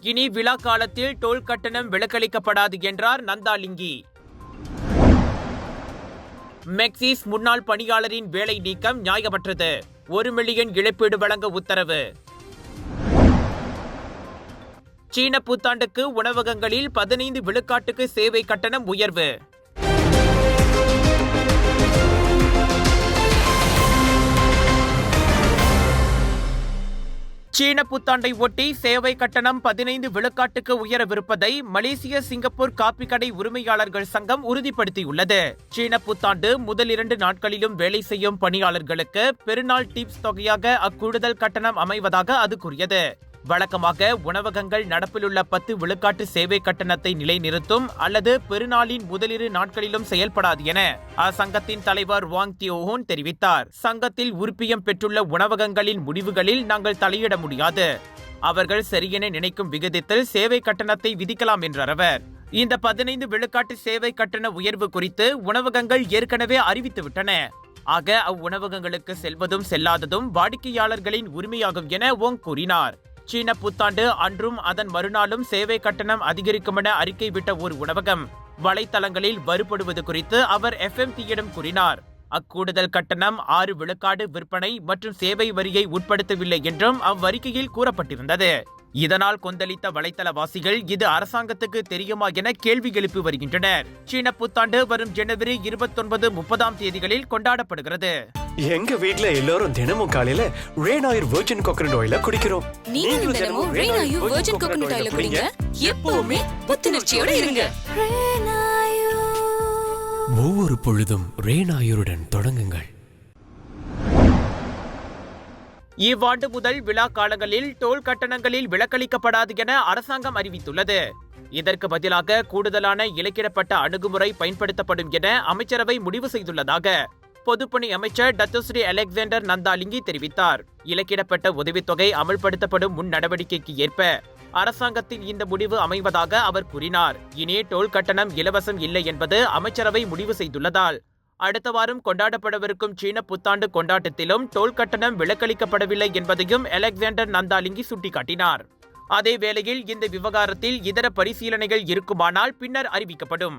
இனி விழா காலத்தில் டோல் கட்டணம் விலக்களிக்கப்படாது என்றார் நந்தாலிங்கி. மெக்சிஸ் முன்னாள் பணியாளரின் வேலை நீக்கம் நியாயமற்றது. ஒரு மில்லியன் இழப்பீடு வழங்க உத்தரவு. சீன புத்தாண்டுக்கு உணவகங்களில் பதினைந்து விழுக்காட்டுக்கு சேவை கட்டணம் உயர்வு. சீன புத்தாண்டை ஒட்டி சேவை கட்டணம் பதினைந்து விழுக்காட்டுக்கு உயரவிருப்பதை மலேசிய சிங்கப்பூர் காப்பி கடை உரிமையாளர்கள் சங்கம் உறுதிப்படுத்தியுள்ளது. சீன புத்தாண்டு முதல் இரண்டு நாட்களிலும் வேலை செய்யும் பணியாளர்களுக்கு பெருநாள் டிப்ஸ் தொகையாக அக்கூடுதல் கட்டணம் அமைவதாக அது கூறியது. வழக்கமாக உணவகங்கள் நடப்பிலுள்ள பத்து விழுக்காட்டு சேவை கட்டணத்தை நிலைநிறுத்தும் அல்லது பெருநாளின் முதலிரு நாட்களிலும் செயல்படாது என அசங்கத்தின் தலைவர் வாங் தியோஹோன் தெரிவித்தார். சங்கத்தில் உறுப்பியம் பெற்றுள்ள உணவகங்களின் முடிவுகளில் நாங்கள் தலையிட முடியாது. அவர்கள் சரியென நினைக்கும் விகிதத்தில் சேவை கட்டணத்தை விதிக்கலாம் என்றார் அவர். இந்த பதினைந்து விழுக்காட்டு சேவை கட்டண உயர்வு குறித்து உணவகங்கள் ஏற்கனவே அறிவித்துவிட்டன ஆக அவ்வுணவகங்களுக்கு செல்வதும் செல்லாததும் வாடிக்கையாளர்களின் உரிமையாகும் என ஓங் கூறினார். சீன புத்தாண்டு அன்றும் அதன் மறுநாளும் சேவை கட்டணம் அதிகரிக்கும் என அறிக்கை விட்ட ஒரு உணவகம் வலைத்தளங்களில் வருபடுவது குறித்து அவர் எஃப்எம்டியிடம் கூறினார். அக்கூடுதல் கட்டணம் ஆறு விழுக்காடு விற்பனை மற்றும் சேவை வரியை உட்படுத்தவில்லை என்றும் அவ்வறிக்கையில் கூறப்பட்டிருந்தது. இதனால் கொந்தளித்த வலைத்தளவாசிகள் இது அரசாங்கத்துக்கு தெரியுமா என கேள்வி எழுப்பி வருகின்றனர். சீன புத்தாண்டு வரும் ஜனவரி இருபத்தொன்பது முப்பதாம் தேதிகளில் கொண்டாடப்படுகிறது. எங்க வீட்ல எல்லாரும் தினமும் காலையில ரேன் ஆயில் வெர்ஜின் கோகனட் ஆயில குடிக்கிறோம். நீங்களும் தினமும் ரெய்னாயு வெர்ஜின் கோகனட் ஆயில குடிங்க. எப்பவுமே புத்துணர்ச்சியோட இருங்க. ஒவ்வொரு பொழுதும் ரேனாயுருடன் தொடங்குங்கள். இவ்வாண்டு முதல் விழா காலங்களில் டோல் கட்டணங்களில் விலக்களிக்கப்படாது என அரசாங்கம் அறிவித்துள்ளது. இதற்கு பதிலாக கூடுதலான இலக்கிடப்பட்ட அணுகுமுறை பயன்படுத்தப்படும் என அமைச்சரவை முடிவு செய்துள்ளதாக பொதுப்பணி அமைச்சர் டத்துஸ்ரீ அலெக்சாண்டர் நந்தாலிங்கி தெரிவித்தார். இலக்கிடப்பட்ட உதவித்தொகை அமல்படுத்தப்படும் முன் நடவடிக்கைக்கு ஏற்ப அரசாங்கத்தின் இந்த முடிவு அமைவதாக அவர் கூறினார். இனி டோல் கட்டணம் இலவசம் இல்லை என்பது அமைச்சரவை முடிவு செய்துள்ளதால் அடுத்த வாரம் கொண்டாடப்படவிருக்கும் சீன புத்தாண்டு கொண்டாட்டத்திலும் டோல் கட்டணம் விலக்களிக்கப்படவில்லை என்பதையும் அலெக்சாண்டர் நந்தாலிங்கி சுட்டிக்காட்டினார். அதே வேளையில் இந்த விவகாரத்தில் இதர பரிசீலனைகள் இருக்குமானால் பின்னர் அறிவிக்கப்படும்.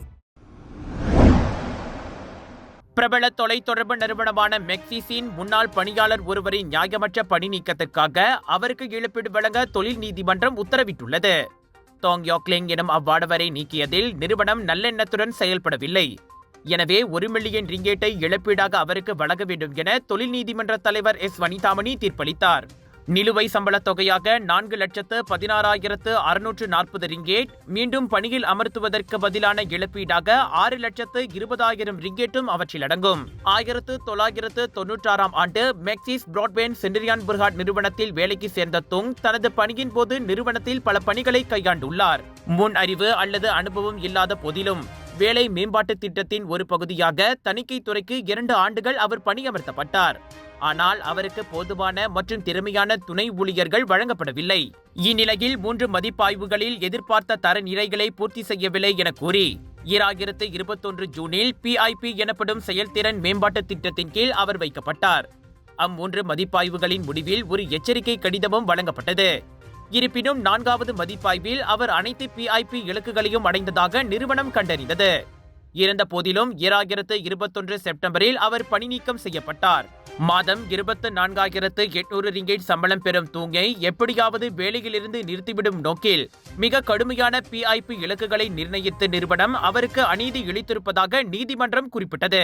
பிரபல தொலைத்தொடர்பு நிறுவனமான மெக்சிசின் முன்னாள் பணியாளர் ஒருவரின் நியாயமற்ற பணி நீக்கத்திற்காக அவருக்கு இழப்பீடு வழங்க தொழில் நீதிமன்றம் உத்தரவிட்டுள்ளது. தோங் யோக்லிங் எனும் அவ்வாடவரை நீக்கியதில் நிறுவனம் நல்லெண்ணத்துடன் செயல்படவில்லை. எனவே ஒரு மில்லியன் ரிங்கேட்டை இழப்பீடாக அவருக்கு வழங்க வேண்டும் என தொழில் நீதிமன்ற தலைவர் எஸ். வனிதாமணி தீர்ப்பளித்தார். நிலுவை சம்பளத் தொகையாக நான்கு லட்சத்து பதினாறாயிரத்து அறுநூற்று நாற்பது ரிங்கேட். மீண்டும் பணியில் அமர்த்துவதற்கு பதிலான இழப்பீடாக ஆறு லட்சத்து இருபதாயிரம் ரிங்கேட்டும் அவற்றில் அடங்கும். ஆயிரத்து தொள்ளாயிரத்து தொன்னூற்றாறாம் ஆண்டு மெக்சிஸ் பிராட்பேண்ட் சென்டரியான் புர்ஹாட் நிறுவனத்தில் வேலைக்கு சேர்ந்த துங் தனது பணியின் போது நிறுவனத்தில் பல பணிகளை கையாண்டுள்ளார். முன் அறிவு அல்லது அனுபவம் இல்லாத போதிலும் வேலை மேம்பாட்டு திட்டத்தின் ஒரு பகுதியாக தணிக்கை துறைக்கு இரண்டு ஆண்டுகள் அவர் பணியமர்த்தப்பட்டார். ஆனால் அவருக்கு போதுமான மற்றும் திறமையான துணை ஊழியர்கள் வழங்கப்படவில்லை. இந்நிலையில் மூன்று மதிப்பாய்வுகளில் எதிர்பார்த்த தரநிலைகளை பூர்த்தி செய்யவில்லை என கூறி ஈராயிரத்து இருபத்தொன்று ஜூனில் பிஐபி எனப்படும் செயல்திறன் மேம்பாட்டு திட்டத்தின் கீழ் அவர் வைக்கப்பட்டார். அம்மூன்று மதிப்பாய்வுகளின் முடிவில் ஒரு எச்சரிக்கை கடிதமும் வழங்கப்பட்டது. இருப்பினும் நான்காவது மதிப்பாய்வில் அவர் அனைத்து பிஐபி இலக்குகளையும் அடைந்ததாக நிறுவனம் கண்டறிந்தது. இருந்த போதிலும் ஈராயிரத்து இருபத்தொன்று செப்டம்பரில் அவர் பணி நீக்கம் செய்யப்பட்டார். மாதம் இருபத்து நான்காயிரத்து எட்நூறு ரிங்கேட் சம்பளம் பெறும் தூங்கை எப்படியாவது வேலையிலிருந்து நிறுத்திவிடும் நோக்கில் மிக கடுமையான பிஐபி இலக்குகளை நிர்ணயித்த நிறுவனம் அவருக்கு அநீதி இழித்திருப்பதாக நீதிமன்றம் குறிப்பிட்டது.